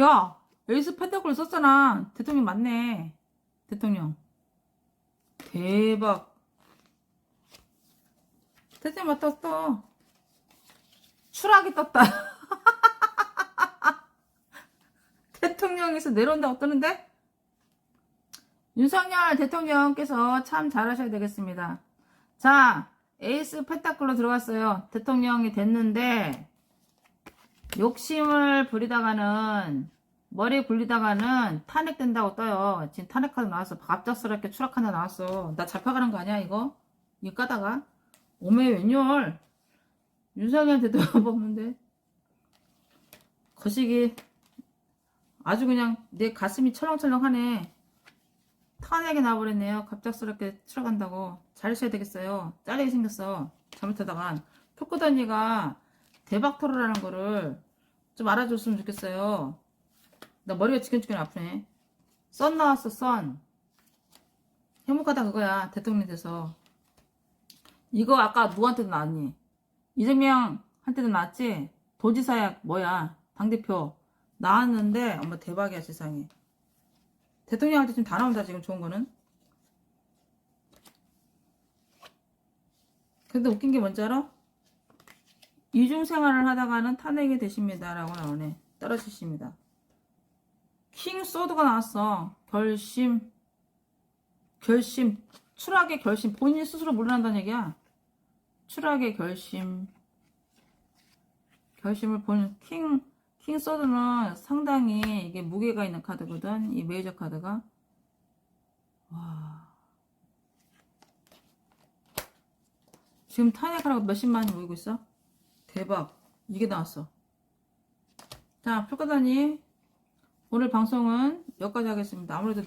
야, 에이스 펜타클 썼잖아. 대통령 맞네. 대통령. 대박. 대통령 맞다, 떴어. 추락이 떴다. 대통령에서 내려온다고 뜨는데? 윤석열 대통령께서 참 잘하셔야 되겠습니다. 자, 에이스 펜타클로 들어갔어요. 대통령이 됐는데, 욕심을 부리다가는 머리 굴리다가는 탄핵된다고 떠요. 지금 탄핵카드 나왔어. 갑작스럽게 추락한다 나왔어. 나 잡혀가는 거 아니야 이거? 이거 까다가? 오메 웬열? 윤석열 대통령 뽑는데 거시기 아주 그냥 내 가슴이 철렁철렁하네. 탄핵이 나와버렸네요. 갑작스럽게 추락한다고. 잘하셔야 되겠어요. 잘리게 생겼어. 잘못하다간. 토크더니가 대박 토로라는 거를 좀 알아줬으면 좋겠어요. 나 머리가 지끈지끈 아프네. 썬 나왔어, 썬. 행복하다 그거야. 대통령 돼서. 이거 아까 누구한테도 나왔니? 이재명한테도 나왔지? 도지사야, 뭐야. 당대표. 나왔는데, 엄마 대박이야, 세상에. 대통령한테 지금 다 나온다, 지금 좋은 거는. 근데 웃긴 게 뭔지 알아? 이중 생활을 하다가는 탄핵이 되십니다. 라고 나오네. 떨어지십니다. 킹 소드가 나왔어. 결심. 결심. 추락의 결심. 본인 스스로 물러난다는 얘기야. 추락의 결심. 결심을 본 킹, 킹 소드는 상당히 이게 무게가 있는 카드거든. 이 메이저 카드가. 와. 지금 탄핵하라고 몇십만이 모이고 있어? 대박. 이게 나왔어. 자, 풀가다니 오늘 방송은 여기까지 하겠습니다. 아무래도